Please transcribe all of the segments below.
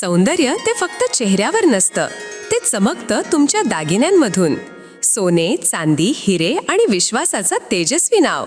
सौंदर्य ते फक्त चेहऱ्यावर नसतं. ते चमकतं तुमच्या दागिन्यांमधून. सोने चांदी हिरे आणि विश्वासाचं तेजस्वी नाव.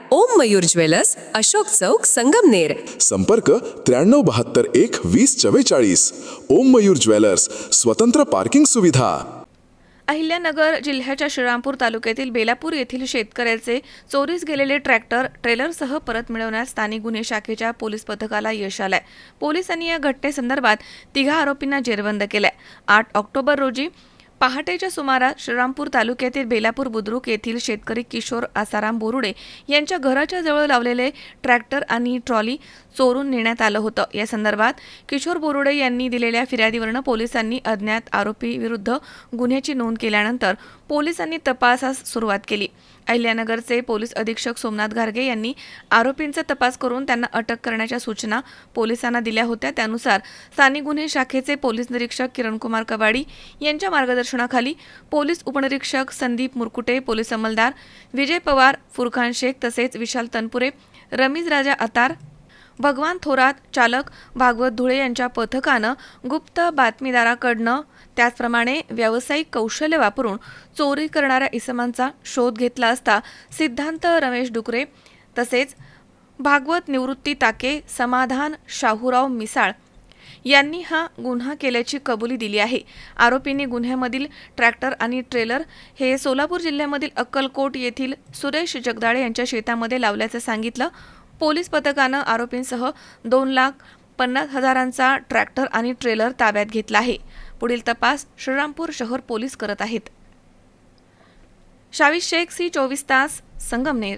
ओम मयूर ज्वेलर्स अशोक चौक संगमनेर. संपर्क त्र्याण्णव बहात्तर एक वीस चव्वेचाळीस. ओम मयूर ज्वेलर्स स्वतंत्र पार्किंग सुविधा. अहिल्यानगर जिल्ह्याच्या श्रीरामपूर तालुक्यातील बेलापूर येथील शेतकऱ्याचे चोरीस गेलेले ट्रॅक्टर ट्रेलरसह परत मिळवण्यात स्थानिक गुन्हे शाखेच्या पोलीस पथकाला यश आलंय. पोलिसांनी या घटनेसंदर्भात तिघा आरोपींना जेरबंद केलंय. आठ ऑक्टोबर रोजी पहाटेच्या सुमारास श्रीरामपूर तालुक्यातील बेलापूर बुद्रुक येथील शेतकरी किशोर आसाराम बोरुडे यांच्या घराच्या जवळ लावलेले ट्रॅक्टर आणि ट्रॉली चोरून नेण्यात आलं होतं. या संदर्भात किशोर बोरुडे यांनी दिलेल्या फिर्यादीवरनं पोलिसांनी अज्ञात आरोपीविरुद्ध गुन्ह्याची नोंद केल्यानंतर पोलिसांनी तपासास सुरुवात केली. अहिल्यानगरचे पोलीस अधीक्षक सोमनाथ घारगे यांनी आरोपींचा तपास करून त्यांना अटक करण्याच्या सूचना पोलिसांना दिल्या होत्या. त्यानुसार स्थानिक गुन्हे शाखेचे पोलीस निरीक्षक किरणकुमार कबाडी यांच्या मार्गदर्शन मार्गदर्शनाखाली पोलीस उपनिरीक्षक संदीप मुरकुटे पोलीस अंमलदार विजय पवार फुरखान शेख तसेच विशाल तनपुरे रमीज राजा अतार भगवान थोरात चालक भागवत धुळे यांच्या पथकानं गुप्त बातमीदाराकडनं त्याचप्रमाणे व्यावसायिक कौशल्य वापरून चोरी करणाऱ्या इसमांचा शोध घेतला असता सिद्धांत रमेश डुकरे तसेच भागवत निवृत्ती ताके समाधान शाहूराव मिसाळ यांनी हा गुन्हा केल्याची कबुली दिली आहे. आरोपींनी गुन्ह्यामधील ट्रॅक्टर आणि ट्रेलर हे सोलापूर जिल्ह्यामधील अक्कलकोट येथील सुरेश जगदाळे यांच्या शेतामध्ये लावल्याचं सांगितलं. पोलीस पथकानं आरोपींसह दोन लाख पन्नास हजारांचा ट्रॅक्टर आणि ट्रेलर ताब्यात घेतला आहे. पुढील तपास श्रीरामपूर शहर पोलीस करत आहेत. शावी शेख सी चोवीस तास Sangamner.